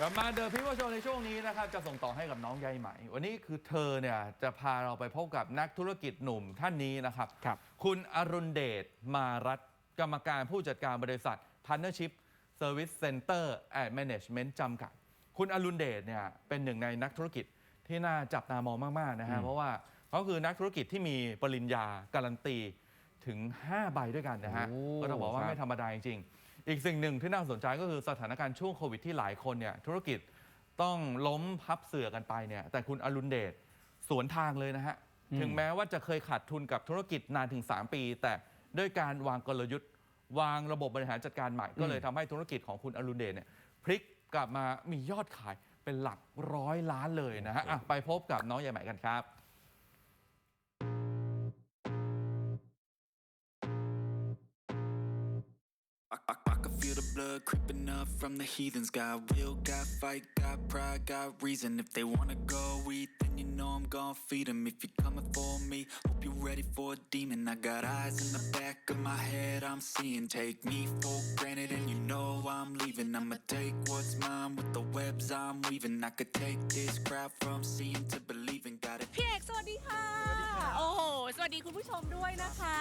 กลับมาเดอะพิวโชว์ในช่วงนี้นะครับจะส่งต่อให้กับน้องใยไหม วันนี้คือเธอเนี่ยจะพาเราไปพบกับนักธุรกิจหนุ่มท่านนี้นะครับครับ คุณอรุณเดชมารัตน์กรรมการผู้จัดการบริษัท Partnership Service Center and Management จำกัด คุณอรุณเดชเนี่ยเป็นหนึ่งในนักธุรกิจที่น่าจับตามองมาก ๆ นะฮะ เพราะว่าเขาคือนักธุรกิจที่มีปริญญาการันตีถึง 5 ใบด้วยกันนะฮะ โอ้ก็ต้องบอกว่าครับ ไม่ธรรมดาจริงๆ อีกสิ่งหนึ่งที่น่าสนใจก็คือสถานการณ์ช่วงโควิดที่หลายคนเนี่ยธุรกิจต้องล้มพับเสือกันไปเนี่ยแต่คุณอรุณเดชสวนทางเลยนะฮะ ถึงแม้ว่าจะเคยขาดทุนกับธุรกิจนานถึง 3 ปี แต่ด้วยการวางกลยุทธ์ วางระบบบริหารจัดการใหม่ ก็เลยทำให้ธุรกิจของคุณอรุณเดชเนี่ยพลิกกลับมามียอดขายเป็นหลักร้อยล้านเลยนะฮะอะไปพบกับน้องใหญ่ใหม่กันครับ blood up from the heathens. Got will, got fight, got pride, got reason. If they wanna go eat, you know I'm gon' feed them. If you're coming for me, hope you're ready for a demon. I got eyes in the back of my head, I'm seeing. Take me for granted, and you know I'm leaving. I'ma take what's mine with the webs I'm weaving. I could take this crowd from seeing to believing. Got it. พี่เอกสวัสดีค่ะ โอ้โห สวัสดีคุณผู้ชมด้วยนะคะ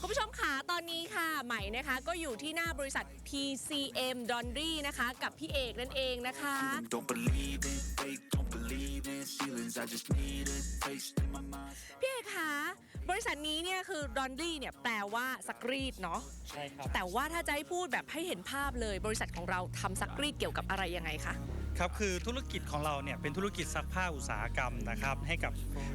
คุณผู้ชมขาตอนนี้ค่ะ ใหม่นะคะ ก็อยู่ที่หน้าบริษัท PCM Laundry นะคะ กับพี่เอกนั่นเองนะคะ Don't believe in fate, don't believe in ceilings. I just need a taste in my mind. พี่เอกคะบริษัทนี้เนี่ยคือ Laundry เนี่ยแปลว่าซักรีดเนาะใช่ครับแต่ว่าถ้าจะให้พูดแบบให้เห็นภาพเลย บริษัทของเราทำซักรีดเกี่ยวกับอะไรยังไงคะ ครับคือธุรกิจของเราเนี่ยเป็นธุรกิจซักผ้าอุตสาหกรรมนะครับให้กับ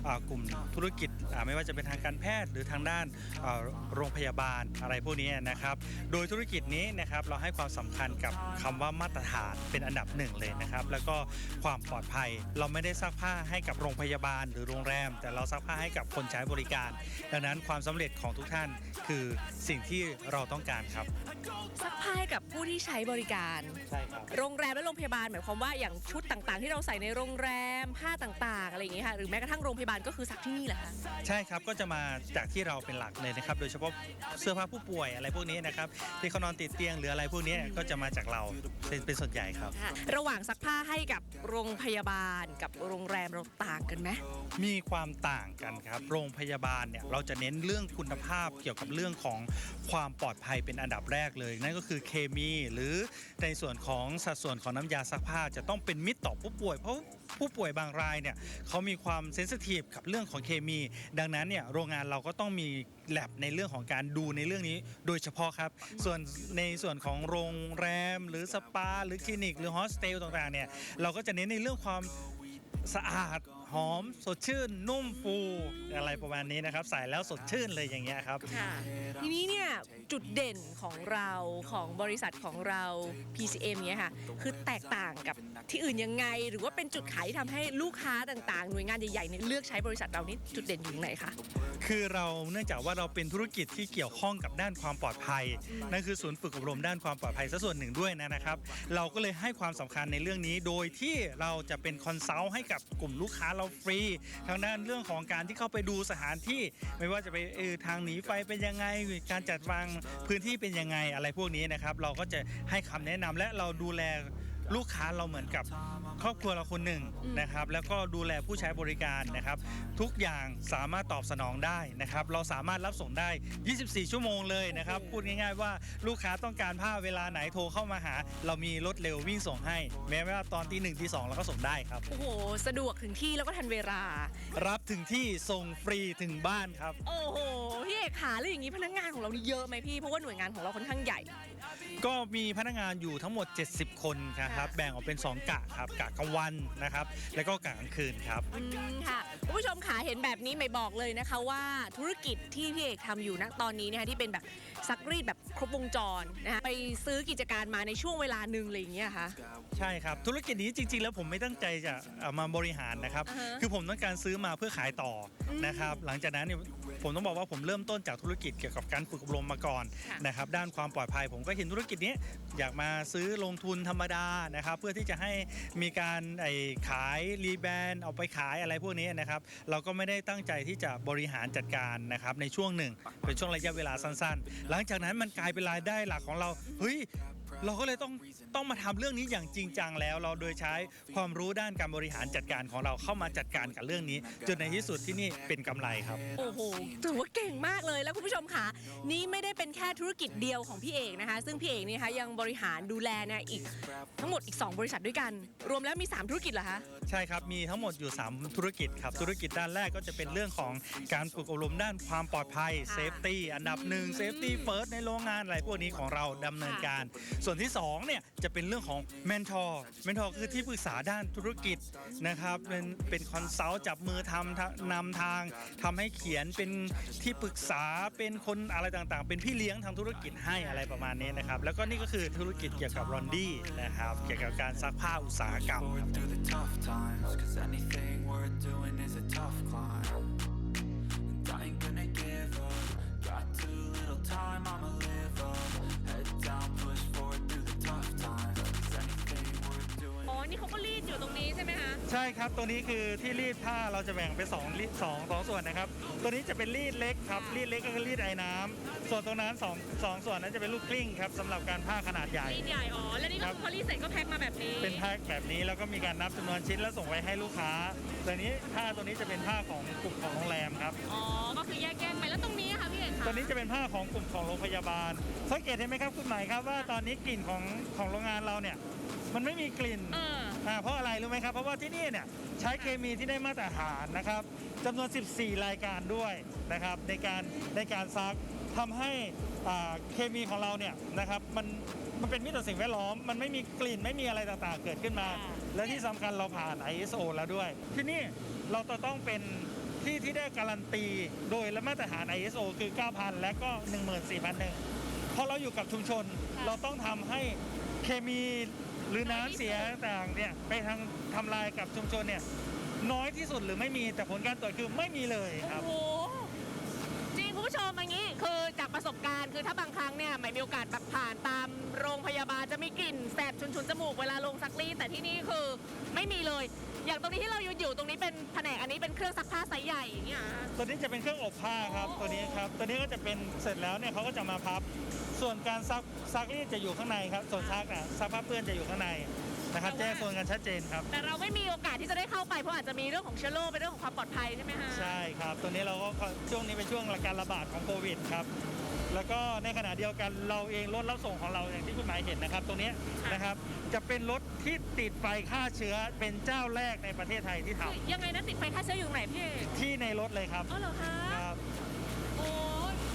อ่ากลุ่มธุรกิจอ่าไม่ว่าจะเป็นทางการแพทย์ หรือทางด้านอ่าโรงพยาบาลอะไรพวกนี้นะครับ โดยธุรกิจนี้นะครับเราให้ความสำคัญกับคำว่ามาตรฐานเป็นอันดับหนึ่งเลยนะครับ แล้วก็ความปลอดภัยเราไม่ได้ซักผ้าให้กับโรงพยาบาล หรือโรงแรม แต่เราซักผ้าให้กับคนใช้บริการ ดังนั้นความสำเร็จของทุกท่านคือสิ่งที่เราต้องการครับซักผ้าให้กับผู้ที่ใช้บริการใช่ครับโรงแรมและโรงพยาบาลหมายความว่าอย่างชุดต่างๆ ที่เราใส่ในโรงแรมผ้าต่างๆอะไรอย่างเงี้ยค่ะหรือแม้กระทั่งโรงพยาบาลก็คือซักที่นี่แหละคะใช่ครับก็จะมาจากที่เราเป็นหลักเลยนะครับโดยเฉพาะเสื้อผ้าผู้ป่วยอะไรพวกนี้นะครับที่เขานอนติดเตียงหรืออะไรพวกนี้ก็จะมาจากเราเป็นเป็นส่วนใหญ่ครับค่ะระหว่างซักผ้าให้กับโรงพยาบาลกับโรงแรมเราต่างกันไหมมีความต่างกันครับโรงพยาบาลเนี่ยเราจะเน้นเรื่องคุณภาพเกี่ยวกับเรื่องของความปลอดภัยเป็นอันดับแรกเลย นั่นก็คือเคมีหรือในส่วนของสัดส่วนของน้ำยาซักผ้าจะต้องเป็นมิตรต่อผู้ป่วย เพราะผู้ป่วยบางรายเนี่ยเขามีความเซนซิทีฟกับเรื่องของเคมี ดังนั้นเนี่ยโรงงานเราก็ต้องมีแลบในเรื่องของการดูในเรื่องนี้โดยเฉพาะครับ ส่วนในส่วนของโรงแรม หรือสปา หรือคลินิก หรือโฮสเทลต่างๆเนี่ยเราก็จะเน้นในเรื่องความสะอาด หอมสดชื่นนุ่มฟูอะไรประมาณนี้นะครับ ใส่แล้วสดชื่นเลยอย่างเงี้ยครับ ค่ะ ทีนี้เนี่ยจุดเด่นของเราของบริษัทของเรา PCM เนี่ยค่ะ คือแตกต่างกับที่อื่นยังไง หรือว่าเป็นจุดขายที่ทำให้ลูกค้าต่างๆ หน่วยงานใหญ่ๆเนี่ยเลือกใช้บริษัทเรานี่จุดเด่นอยู่ตรงไหนคะ คือเราเนื่องจากว่าเราเป็นธุรกิจที่เกี่ยวข้องกับด้านความปลอดภัย นั่นคือศูนย์ฝึกอบรมด้านความปลอดภัยซะส่วนหนึ่งด้วยนะครับ เราก็เลยให้ความสำคัญในเรื่องนี้โดยที่เราจะเป็นคอนซัลท์ให้กับกลุ่มลูกค้าเราฟรีทางด้านเรื่องของการที่เข้าไปดูสถานที่ ไม่ว่าจะไปเออทางหนีไฟเป็นยังไงการจัดวางพื้นที่เป็นยังไงอะไรพวกนี้นะครับ เราก็จะให้คำแนะนำและเราดูแล ลูกค้าเราเหมือนกับครอบครัวเราคนหนึ่งนะครับ แล้วก็ดูแลผู้ใช้บริการนะครับ ทุกอย่างสามารถตอบสนองได้นะครับ เราสามารถรับส่งได้ 24 ชั่วโมงเลยนะครับ พูดง่าย ๆ ว่าลูกค้าต้องการผ้าเวลาไหนโทรเข้ามาหา เรามีรถเร็ววิ่งส่งให้ แม้ว่าตอนที่1ที่2เราก็ส่งได้ครับ โอ้โห สะดวกถึงที่แล้วก็ทันเวลา รับถึงที่ส่งฟรีถึงบ้านครับ โอ้โห พี่เอกขาแล้วอย่างนี้พนักงานของเรานี่เยอะไหมพี่ เพราะว่าหน่วยงานของเราค่อนข้างใหญ่ ก็มีพนักงานอยู่ทั้งหมด 70 คนครับค่ะแบ่งออกเป็น 2 กะครับกะกลางวันนะครับ แล้วก็กะกลางคืนครับ อืมค่ะคุณผู้ชมขาเห็นแบบนี้ไม่บอกเลยนะคะว่าธุรกิจที่พี่เอกทำอยู่ณตอนนี้นะคะที่เป็นแบบ ซักรีดแบบครบวงจรนะคะไปซื้อกิจการมาในช่วงเวลาหนึ่งอะไรอย่างเงี้ยค่ะ ใช่ครับ ธุรกิจนี้จริง ๆ แล้วผมไม่ตั้งใจจะเอามาบริหารนะครับ อ่าฮะคือผมต้องการซื้อมาเพื่อขายต่ออมนะครับ หลังจากนั้นเนี่ยผมต้องบอกว่าผมเริ่มต้นจากธุรกิจเกี่ยวกับการฝึกอบรมมาก่อนค่ะ นะครับ ด้านความปลอดภัย ผมก็เห็นธุรกิจนี้อยากมาซื้อลงทุนธรรมดานะครับ เพื่อที่จะให้มีการไอ้ขายรีแบรนด์เอาไปขายอะไรพวกนี้นะครับ เราก็ไม่ได้ตั้งใจที่จะบริหารจัดการนะครับในช่วงหนึ่งเป็นช่วงระยะเวลาสั้นๆหลังจากนั้นมันกลายเป็นรายได้หลักของเราเฮ้ยเราก็เลยต้อง ต้องมาทำเรื่องนี้อย่างจริงจังแล้ว เราโดยใช้ความรู้ด้านการบริหารจัดการของเราเข้ามาจัดการกับเรื่องนี้ จนในที่สุดที่นี่เป็นกำไรครับ โอ้โหถือว่าเก่งมากเลยแล้วคุณผู้ชมค่ะ นี่ไม่ได้เป็นแค่ธุรกิจเดียวของพี่เอกนะคะ ซึ่งพี่เอกนี่นะคะยังบริหารดูแลเนี่ยอีกทั้งหมดอีก 2 บริษัทด้วยกัน รวมแล้วมี 3 ธุรกิจเหรอคะใช่ครับมีทั้งหมดอยู่ 3 ธุรกิจครับธุรกิจด้านแรกก็จะเป็นเรื่องของการฝึกอบรมด้านความปลอดภัยค่ะเซฟตี้อันดับหนึ่งเซฟตี้เฟิร์สในโรงงานอะไรพวกนี้ของเราดำเนินการ ส่วนที่2เนี่ยจะเป็นเรื่องของเมนทอร์เมนทอร์คือที่ปรึกษาด้านธุรกิจนะครับเป็นเป็นคอนซัลท์จับมือทำนำทางทำให้เขียนเป็นที่ปรึกษาเป็นคนอะไรต่างๆ เป็นพี่เลี้ยงทางธุรกิจให้อะไรประมาณนี้นะครับ แล้วก็นี่ก็คือธุรกิจเกี่ยวกับรอนดี้นะครับ เกี่ยวกับการซักผ้าอุตสาหกรรม forward through the tough times. Cause anything worth doing is a tough climb. And I ain't gonna give up. Got too little time, I'ma live up. Head down, push forward through the tough times. Cause anything worth doing. อ๋อ นี่เขาก็รีดอยู่ตรงนี้ใช่ไหมคะ ใช่ครับ ตัวนี้คือที่รีดผ้าเราจะแบ่งเป็นสองรีดสองสองส่วนนะครับ ตัวนี้จะเป็นรีดเล็กครับ รีดเล็กก็คือรีดไอ้น้ำส่วนตรงนั้นสองสองส่วนนั้นจะเป็นลูกกลิ้งครับสำหรับการผ้าขนาดใหญ่ รีดใหญ่ อ๋อ แล้วนี่ก็ครับคือพอรีดเสร็จก็แพ็คมาแบบนี้ เป็นผ้าแบบนี้แล้วก็มีการนับจำนวนชิ้นแล้วส่งไปให้ลูกค้าตัวนี้ผ้าตัวนี้จะเป็นผ้าของกลุ่มของโรงแรมครับ อ๋อ ก็คือแยกแยกไปแล้วตรงนี้อะค่ะพี่เอกคะ ตัวนี้จะเป็นผ้าของกลุ่มของโรงพยาบาล สังเกตเห็นไหมครับคุณหมายครับว่าตอนนี้กลิ่นของของโรงงานเราเนี่ยมันไม่มีกลิ่นเอออ่าเพราะอะไรรู้ไหมครับ เพราะว่าที่นี่เนี่ยใช้เคมีที่ได้มาตรฐานนะครับจำนวน 14 รายการด้วยนะครับในการในการซักทำให้อ่าเคมีของเราเนี่ยนะครับมันมันเป็นมิตรต่อสิ่งแวดล้อม มันไม่มีกลิ่นไม่มีอะไรต่างๆเกิดขึ้นมา ค่ะ และที่สำคัญเราผ่าน ISO แล้วด้วย ที่นี่เราจะต้องเป็น ที่ที่ได้การันตี โดยและมาตรฐาน ISO คือ 9,000 และก็ 14,001เพราะเราอยู่กับชุมชนเราต้องทำให้เคมีหรือน้ำเสียต่างๆเนี่ยไปทางทำลายกับชุมชนเนี่ยน้อยที่สุดหรือไม่มีแต่ผลการตรวจคือไม่มีเลยครับ ประสบการณ์ คือถ้าบางครั้งเนี่ยไม่มีโอกาสแบบผ่านตามโรงพยาบาลจะมีกลิ่นแสบชุนๆจมูกเวลาลงซักรีดแต่ที่นี่คือไม่มีเลย อย่างตรงนี้ที่เรายืนอยู่ตรงนี้เป็นแผนกอันนี้เป็นเครื่องซักผ้าไซส์ใหญ่อย่างเงี้ยเหรอตัวนี้จะเป็นเครื่องอบผ้าครับอ๋อตัวนี้ครับตัวนี้ก็จะเป็นเสร็จแล้วเนี่ยเขาก็จะมาพับ ส่วนการซักซักรีดจะอยู่ข้างในครับส่วนซักอะซักผ้าเปื้อนจะอยู่ข้างใน นะครับแจ้งโซนกันชัดเจนครับ แต่เราไม่มีโอกาสที่จะได้เข้าไปเพราะอาจจะมีเรื่องของเชื้อโรคเป็นเรื่องของความปลอดภัยใช่ไหมคะใช่ครับตัวนี้เราก็ช่วงนี้เป็นช่วงการระบาดของโควิดครับแล้วก็ในขณะเดียวกันเราเองรถรับส่งของเราอย่างที่คุณหมายเห็นนะครับ ตรงเนี้ยนะครับจะเป็นรถที่ติดไฟฆ่าเชื้อเป็นเจ้าแรกในประเทศไทยที่ทคือยังไงนะติดไฟฆ่าเชื้ออยู่ไหนพี่เอกำที่ในรถเลยครับอ๋อเหรอคะครับโอ้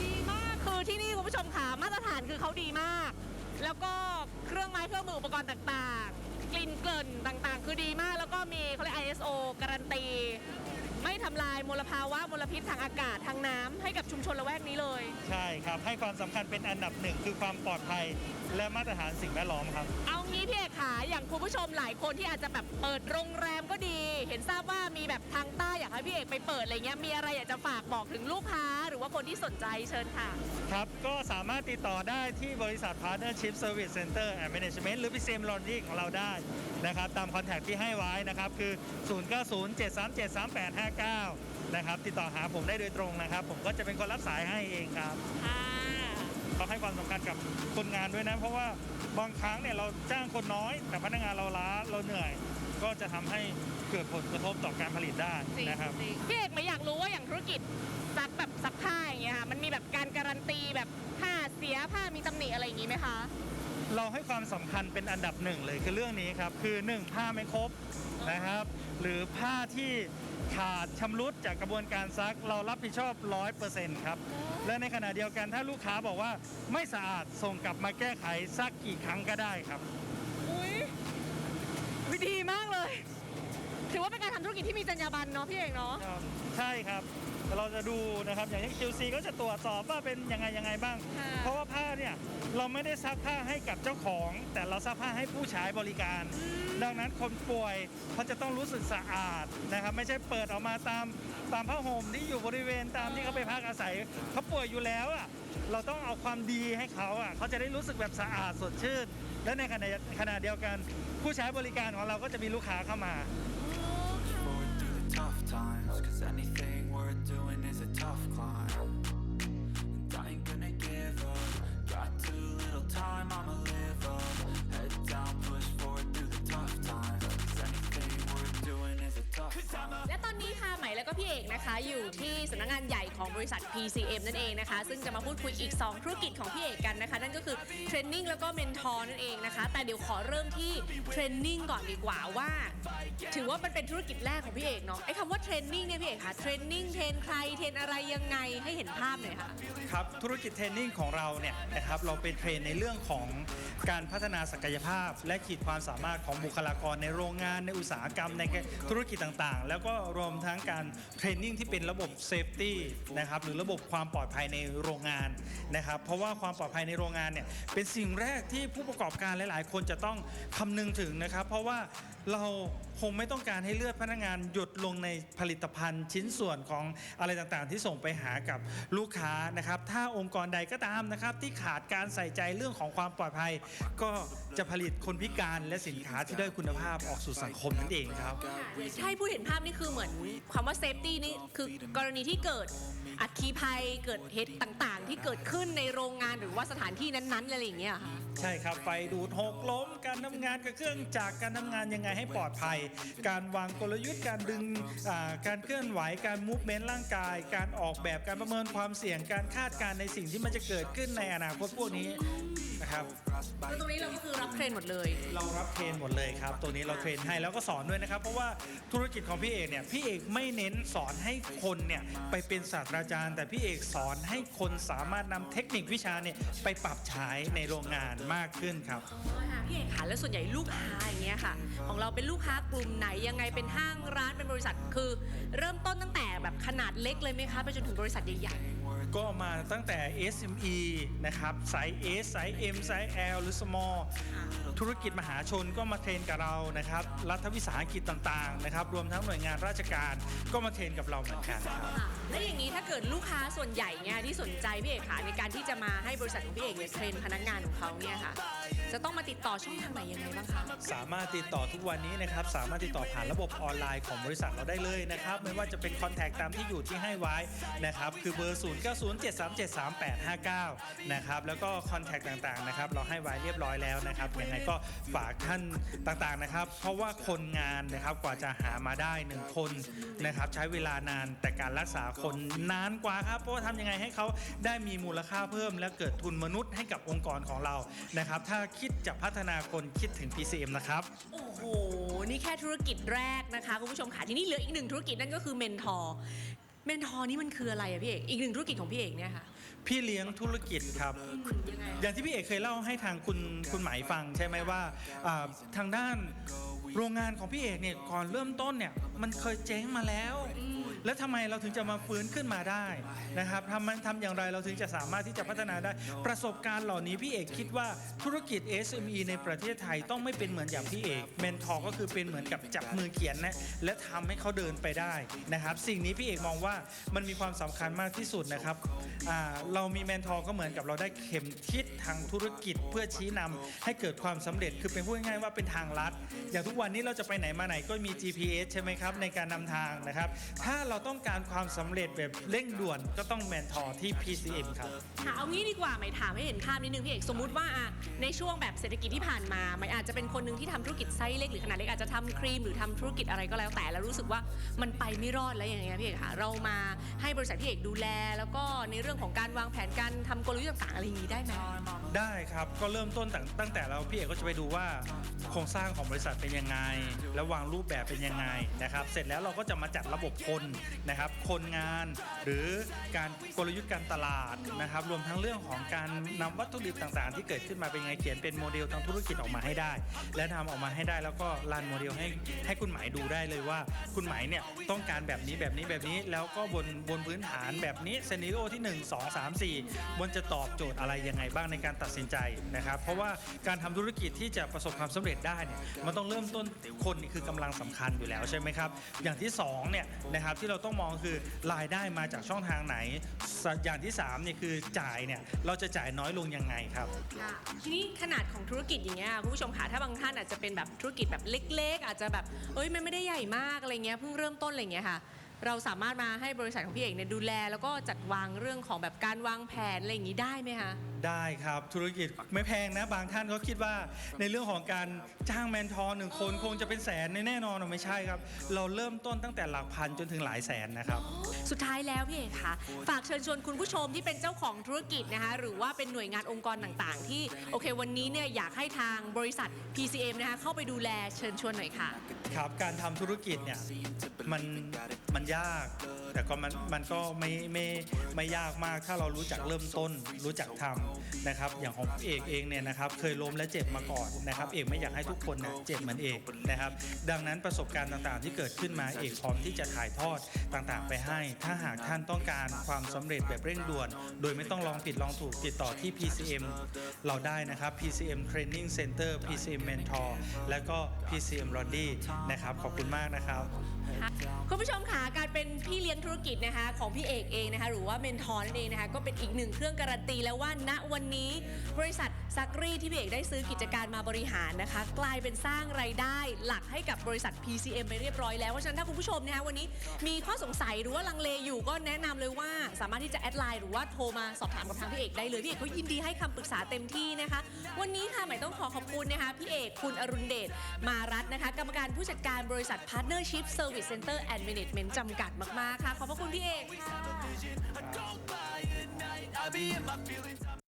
ดีมากคือที่นี่คุณผู้ชมค่ะมาตรฐานคือเขาดีมาก แล้วก็เครื่องไม้เครื่องมืออุปกรณ์ต่างๆ กลิ่นเกลิ่นต่างๆ คือดีมากแล้วก็มีเขาเรียก ISO การันตี ไม่ทำลายมลภาวะมลพิษทางอากาศทางน้ำให้กับชุมชนละแวกนี้เลย ใช่ครับ ให้ความสำคัญเป็นอันดับหนึ่งคือความปลอดภัย และมาตรฐานสิ่งแวดล้อมครับ เอางี้พี่เอกขาอย่างคุณผู้ชมหลายคนที่อาจจะแบบเปิดโรงแรมก็ดี เห็นทราบว่ามีแบบทางใต้อยากให้พี่เอกไปเปิดอะไรเงี้ยมีอะไรอยากจะฝากบอกถึงลูกค้า หรือว่าคนที่สนใจเชิญค่ะ ครับ ก็สามารถติดต่อได้ที่บริษัท Partnership Service Center and Management หรือ PCM Laundry ของเราได้นะครับ ตามคอนแทคที่ให้ไว้นะครับ คือ 0907373859นะครับ ติดต่อหาผมได้โดยตรงนะครับ ผมก็จะเป็นคนรับสายให้เองครับค่ะเราให้ความสำคัญกับคนงานด้วยนะ เพราะว่าบางครั้งเนี่ยเราจ้างคนน้อย แต่พนักงานเราล้าเราเหนื่อย ก็จะทำให้เกิดผลกระทบต่อการผลิตได้จริงนะครับ จริงพี่เอกไม่อยากรู้ว่าอย่างธุรกิจซักแบบซักผ้าอย่างเงี้ยค่ะมันมีแบบการการันตีแบบผ้าเสียผ้ามีตำหนิอะไรอย่างงี้ไหมคะเราให้ความสำคัญเป็นอันดับหนึ่งเลยคือเรื่องนี้ครับ คือ 1 ผ้าไม่ครบนะครับ หรือผ้าที่ ขาดชำรุดจากกระบวนการซักเรารับผิดชอบ 100%ครับ และในขณะเดียวกันถ้าลูกค้าบอกว่าไม่สะอาดส่งกลับมาแก้ไขซักกี่ครั้งก็ได้ครับ อุ้ยอุ๊ยดีมากเลย ถือว่าเป็นการทำธุรกิจที่มีจรรยาบรรณเนาะพี่เอกเนาะครับใช่ครับ เราจะดูนะครับอย่างที่ QC ก็จะตรวจสอบว่าเป็นยังไงยังไงบ้าง ค่ะ เพราะว่าผ้าเนี่ยเราไม่ได้ซักผ้าให้กับเจ้าของ แต่เราซักผ้าให้ผู้ใช้บริการ ดังนั้นคนป่วยเขาจะต้องรู้สึกสะอาดนะครับ ไม่ใช่เปิดออกมาตามตามผ้าห่มที่อยู่บริเวณตามที่เขาไปพักอาศัยเขาป่วยอยู่แล้วอะเราต้องเอาความดีให้เขาอะเขาจะได้รู้สึกแบบสะอาดสดชื่น และในขณะขณะเดียวกัน ผู้ใช้บริการของเราก็จะมีลูกค้าเข้ามา forward through the tough times. Cause anything worth doing is a tough climb. And I ain't gonna give up. time, I'ma live up. Head down, push forward through the tough times. 'Cause anything worth doing is a tough time. และตอนนี้ค่ะใหม่และก็พี่เอกนะคะ อยู่ที่สำนักงานใหญ่ของบริษัท PCM นั่นเองนะคะ ซึ่งจะมาพูดคุยอีก 2 ธุรกิจของพี่เอกกันนะคะ นั่นก็คือเทรนนิ่งแล้วก็เมนทอร์นั่นเองนะคะ แต่เดี๋ยวขอเริ่มที่เทรนนิ่งก่อนดีกว่าว่า ถือว่ามันเป็นธุรกิจแรกของพี่เอกเนาะไอ้คำว่าเทรนนิ่งเนี่ยพี่เอกค่ะเทรนนิ่งเทรนใครเทรนอะไรยังไงให้เห็นภาพหน่อยค่ะครับธุรกิจเทรนนิ่งของเราเนี่ยนะครับเราเป็นเทรนในเรื่องของการพัฒนาศักยภาพ และขีดความสามารถของบุคลากรในโรงงานในอุตสาหกรรมในธุรกิจต่างๆ แล้วก็รวมทั้งการเทรนนิ่งที่เป็นระบบเซฟตี้นะครับหรือระบบความปลอดภัยในโรงงานนะครับเพราะว่าความปลอดภัยในโรงงานเนี่ยเป็นสิ่งแรกที่ผู้ประกอบการหลาย ๆ คนจะต้องคำนึงถึงนะครับ เพราะว่าเรา คงไม่ต้องการให้เลือดพนักงานหยดลงในผลิตภัณฑ์ชิ้นส่วนของอะไรต่างๆ ที่ส่งไปหากับลูกค้านะครับ ถ้าองค์กรใดก็ตามนะครับ ที่ขาดการใส่ใจเรื่องของความปลอดภัย ก็จะผลิตคนพิการและสินค้าที่ได้อยคุณภาพออกสู่สังคมนั่นเองครับใช่ผู้เห็นภาพนี่คือเหมือนคำว่าเซฟตี้นี่คือกรณีที่เกิดอัคคีภัยเกิดเหตุต่างๆ ที่เกิดขึ้นในโรงงานหรือว่าสถานที่นั้นๆอะไรอย่างเงี้ยค่ะ ใช่ครับ ไฟดูดหกล้ม การทำงานกับเครื่องจักรการทำงานยังไงให้ปลอดภัย การวางกลยุทธ์การดึงอ่าการเคลื่อนไหวการมูฟเมนต์ร่างกาย การออกแบบการประเมินความเสี่ยงการคาดการณ์ในสิ่งที่มันจะเกิดขึ้นในอนาคตพวกนี้ นะครับคือตรงนี้เราก็คือรับเทรนหมดเลย เรารับเทรนหมดเลยครับ ตัวนี้เราเทรนให้แล้วก็สอนด้วยนะครับ เพราะว่าธุรกิจของพี่เอกเนี่ย พี่เอกไม่เน้นสอนให้คนเนี่ยไปเป็นศาสตราจารย์ แต่พี่เอกสอนให้คนสามารถนำเทคนิควิชาเนี่ยไปปรับใช้ในโรงงานมากขึ้นครับค่ะพี่เอกค่ะแล้วส่วนใหญ่ลูกค้าอย่างเงี้ยค่ะ ของเราเป็นลูกค้ากลุ่มไหนยังไงเป็นห้างร้านเป็นบริษัทคือ เริ่มต้นตั้งแต่แบบขนาดเล็กเลยไหมคะไปจนถึงบริษัทใหญ่ ก็มาตั้งแต่ SME นะครับไซส์ S ไซส์ M ไซส์ L หรือ small ธุรกิจมหาชนก็มาเทรนกับเรานะครับ รัฐวิสาหกิจต่างๆนะครับ รวมทั้งหน่วยงานราชการก็มาเทรนกับเราเหมือนกันครับๆค่ะแล้วอย่างนี้ถ้าเกิดลูกค้าส่วนใหญ่เนี่ยที่สนใจพี่เอกค่ะในการที่จะมาให้บริษัทของพี่เอกเนี่ยเทรนพนักงานของเขาเนี่ยค่ะ จะต้องมาติดต่อช่องทางไหนยังไงบ้างคะ สามารถติดต่อทุกวันนี้นะครับ สามารถติดต่อผ่านระบบออนไลน์ของบริษัทเราได้เลยนะครับ ไม่ว่าจะเป็นคอนแทคตามที่อยู่ที่ให้ไว้นะครับ คือเบอร์ 0 9 0 07373859 นะครับแล้วก็คอนแทคต่างๆนะครับเราให้ไว้เรียบร้อยแล้วนะครับยังไงก็ฝากท่านต่างๆนะครับ เพราะว่าคนงานนะครับกว่าจะหามาได้หนึ่งคนนะครับใช้เวลานานแต่การรักษาคนนานกว่าครับ เพราะว่าทำยังไงให้เขาได้มีมูลค่าเพิ่ม และเกิดทุนมนุษย์ให้กับองค์กรของเรานะครับ ถ้าคิดจะพัฒนาคนคิดถึง PCM นะครับโอ้โหนี่แค่ธุรกิจแรกนะคะคุณผู้ชมค่ะทีนี้เหลืออีกหนึ่งธุรกิจนั่นก็คือเมนทอร์ เมนทอร์นี่มันคืออะไรอะพี่เอก อีกหนึ่งธุรกิจของพี่เอกเนี่ยค่ะ พี่เลี้ยงธุรกิจครับ ยังไงอย่างที่พี่เอกเคยเล่าให้ทางคุณคุณหมายฟังใช่ไหมว่าอ่าทางด้านโรงงานของพี่เอกเนี่ยก่อนเริ่มต้นเนี่ยมันเคยเจ๊งมาแล้ว แล้วทำไมเราถึงจะมาฟื้นขึ้นมาได้นะครับทำมันทำอย่างไรเราถึงจะสามารถที่จะพัฒนาได้ ประสบการณ์เหล่านี้พี่เอกคิดว่าธุรกิจ SME ในประเทศไทยต้องไม่เป็นเหมือนอย่างพี่เอกเมนทอร์ก็คือเป็นเหมือนกับจับมือเขียนนะและทำให้เขาเดินไปได้นะครับ สิ่งนี้พี่เอกมองว่ามันมีความสำคัญมากที่สุดนะครับเรามีเมนทอร์ก็เหมือนกับเราได้เข็มทิศทางธุรกิจเพื่อชี้นำให้เกิดความสำเร็จคือเป็นพูดง่ายๆว่าเป็นทางลัด อย่างทุกวันนี้เราจะไปไหนมาไหนก็มี GPS ใช่ไหมครับในการนำทางนะครับ ถ้าเราต้องการความสำเร็จแบบเร่งด่วนก็ต้องแมนทอร์ที่ PCM ครับค่ะเอางี้ดีกว่าหมถามให้เห็นภาพนิดนึงพี่เอกสมมุติว่าอะในช่วงแบบเศรษฐกิจที่ผ่านมาหมายอาจจะเป็นคนหนึ่งที่ทำธุรกิจไซส์เล็กหรือขนาดเล็กอาจจะทำครีมหรือทำธุรกิจอะไรก็แล้วแต่แล้วรู้สึกว่ามันไปไม่รอดแล้วอย่างเงี้ยพี่เอกค่ะเรามาให้บริษัทพี่เอกดูแล แล้วก็ในเรื่องของการวางแผนการทำกลยุทธ์ต่างๆอะไรอย่างนี้ได้ไหม ได้ครับ ก็เริ่มต้นตั้งตั้งแต่เราพี่เอกก็จะไปดูว่าโครงสร้างของบริษัทเป็นยังไง แล้ววางรูปแบบเป็นยังไงนะครับ เสร็จแล้วเราก็จะมาจัดระบบคนนะครับคนงานหรือการกลยุทธ์การตลาดนะครับ รวมทั้งเรื่องของการนำวัตถุดิบต่างๆ ที่เกิดขึ้นมาเป็นไงเขียนเป็นโมเดลทางธุรกิจออกมาให้ได้ และทำออกมาให้ได้แล้วก็รันโมเดลให้ให้คุณหมายดูได้เลยว่า คุณหมายเนี่ยต้องการแบบนี้แบบนี้แบบนี้แล้วก็บนบนพื้นฐานแบบนี้เซนิโอที่ 1 2 3 4 บนจะตอบโจทย์อะไรยังไงบ้างในการตัดสินใจนะครับ เพราะว่าการทำธุรกิจที่จะประสบความสำเร็จได้เนี่ยมันต้องเริ่มต้นคนคือกำลังสำคัญอยู่แล้วใช่ไหมครับอย่างที่สองเนี่ยนะครับที่เราต้องมองคือรายได้มาจากช่องทางไหน อย่างที่สามเนี่ยคือจ่ายเนี่ยเราจะจ่ายน้อยลงยังไงครับค่ะทีนี้ขนาดของธุรกิจอย่างเงี้ยคุณผู้ชมค่ะถ้าบางท่านอาจจะเป็นแบบธุรกิจแบบเล็ก ๆ อาจจะแบบเอ้ยมันไม่ได้ใหญ่มากอะไรเงี้ยเพิ่งเริ่มต้นอะไรเงี้ยค่ะ เราสามารถมาให้บริษัทของพี่เอกเนี่ยดูแล แล้วก็จัดวางเรื่องของแบบการวางแผนอะไรอย่างนี้ได้ไหมคะ ได้ครับธุรกิจไม่แพงนะ บางท่านก็คิดว่าในเรื่องของการจ้างแมนทอร์หนึ่งคนคงจะเป็นแสนแน่นอนหรอไม่ใช่ครับ เราเริ่มต้นตั้งแต่หลักพันจนถึงหลายแสนนะครับ สุดท้ายแล้วพี่เอกคะฝากเชิญชวนคุณผู้ชมที่เป็นเจ้าของธุรกิจนะคะหรือว่าเป็นหน่วยงานองค์กรต่างๆ ที่โอเควันนี้เนี่ยอยากให้ทางบริษัท PCM นะคะเข้าไปดูแลเชิญชวนหน่อยค่ะ ครับการทำธุรกิจเนี่ยมันมันยาก แต่ก็มันมันก็ไม่ไม่ไม่ยากมากถ้าเรารู้จักเริ่มต้น รู้จักทำนะครับอย่างของเอกเองเนี่ยนะครับเคยล้มและเจ็บมาก่อนนะครับเอกไม่อยากให้ทุกคนนะเจ็บเหมือนเอกนะครับดังนั้นประสบการณ์ต่างๆ ที่เกิดขึ้นมาเอกพร้อมที่จะถ่ายทอดต่างๆ ไปให้ถ้าหากท่านต้องการความสำเร็จแบบเร่งด่วน โดยไม่ต้องลองผิดลองถูกติดต่อที่ PCM เราได้นะครับ PCM Training Center PCM Mentor และก็ PCM r o d d y นะครับ ขอบคุณมากนะครับ คุณผู้ชมค่ะการเป็นพี่เลี้ยงธุรกิจนะคะของพี่เอกเองนะคะหรือว่าเมนทอร์นั่นเองนะคะก็เป็นอีกหนึ่งเครื่องการันตีแล้วว่าณวันนี้บริษัทซักรีที่พี่เอกได้ซื้อกิจการมาบริหารนะคะ กลายเป็นสร้างไรายได้หลักให้กับบริษัท PCM ไปเรียบร้อยแล้วเพราะฉะนั้นถ้าคุณผู้ชมนะคะวันนี้มีข้อสงสัยหรือว่าลังเลอยู่ก็แนะนำเลยว่าสามารถที่จะแอดไลน์หรือว่าโทรมาสอบถามกับทางพี่เอกได้เลยพี่เอกเขายินดีให้คำปรึกษาเต็มที่นะคะ วันนี้ค่ะหมายต้องขอขอบคุณนะคะพี่เอกคุณอรุณเดชมารัตน์นะคะ กรรมการผู้จัดการบริษัท Partnership Service Center and Management จำกัดมาก ๆ ค่ะ ขอบพระคุณพี่เอกค่ะ